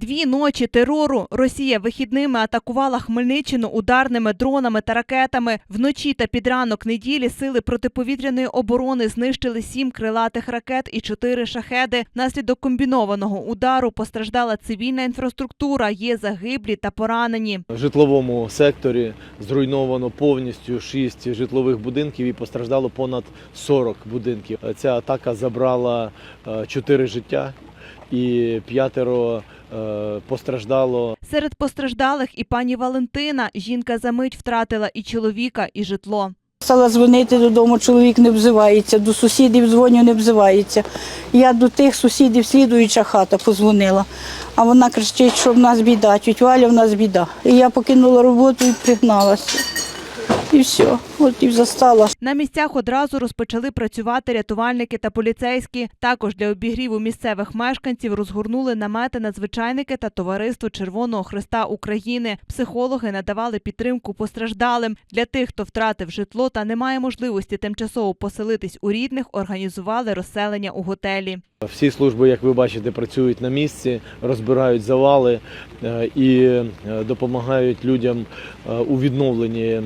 Дві ночі терору Росія вихідними атакувала Хмельниччину ударними дронами та ракетами. Вночі та під ранок неділі сили протиповітряної оборони знищили сім крилатих ракет і чотири шахеди. Внаслідок комбінованого удару постраждала цивільна інфраструктура. Є загиблі та поранені. В житловому секторі зруйновано повністю 6 житлових будинків і постраждало понад 40 будинків. Ця атака забрала 4 життя і п'ятеро е, постраждало Серед постраждалих і пані Валентина. Жінка за мить втратила і чоловіка, і житло. Стала дзвонити додому, чоловік не взивається, до сусідів дзвоню, не взивається. Я до тих сусідів, слідуюча хата, позвонила. А вона кричить, що в нас біда, тють Валя, в нас біда. І я покинула роботу і пригналася. І все, от і застала. На місцях одразу розпочали працювати рятувальники та поліцейські. Також для обігріву місцевих мешканців розгорнули намети надзвичайники та товариство Червоного Христа України. Психологи надавали підтримку постраждалим. Для тих, хто втратив житло та не має можливості тимчасово поселитись у рідних, організували розселення у готелі. Всі служби, як ви бачите, працюють на місці, розбирають завали е, і е, допомагають людям е, у відновленні е,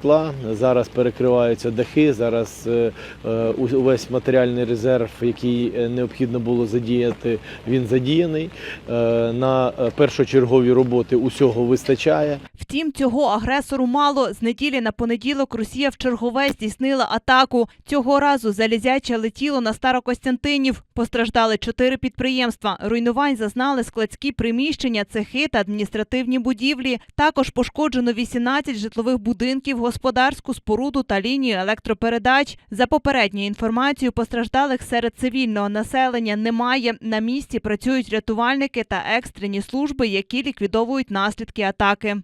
житла. Зараз перекриваються дахи. Зараз е, е, увесь матеріальний резерв, який е, необхідно було задіяти, він задіяний. На першочергові роботи усього вистачає. Втім, цього агресору мало. З неділі на понеділок Росія в чергове здійснила атаку. Цього разу залізяче летіло на Старокостянтинів. Постраждали чотири підприємства. Руйнувань зазнали складські приміщення, цехи та адміністративні будівлі. Також пошкоджено 18 житлових будинків, господарську споруду та лінію електропередач. За попередньою інформацією, постраждалих серед цивільного населення немає. На місці працюють рятувальники та екстрені служби, які ліквідовують наслідки атаки.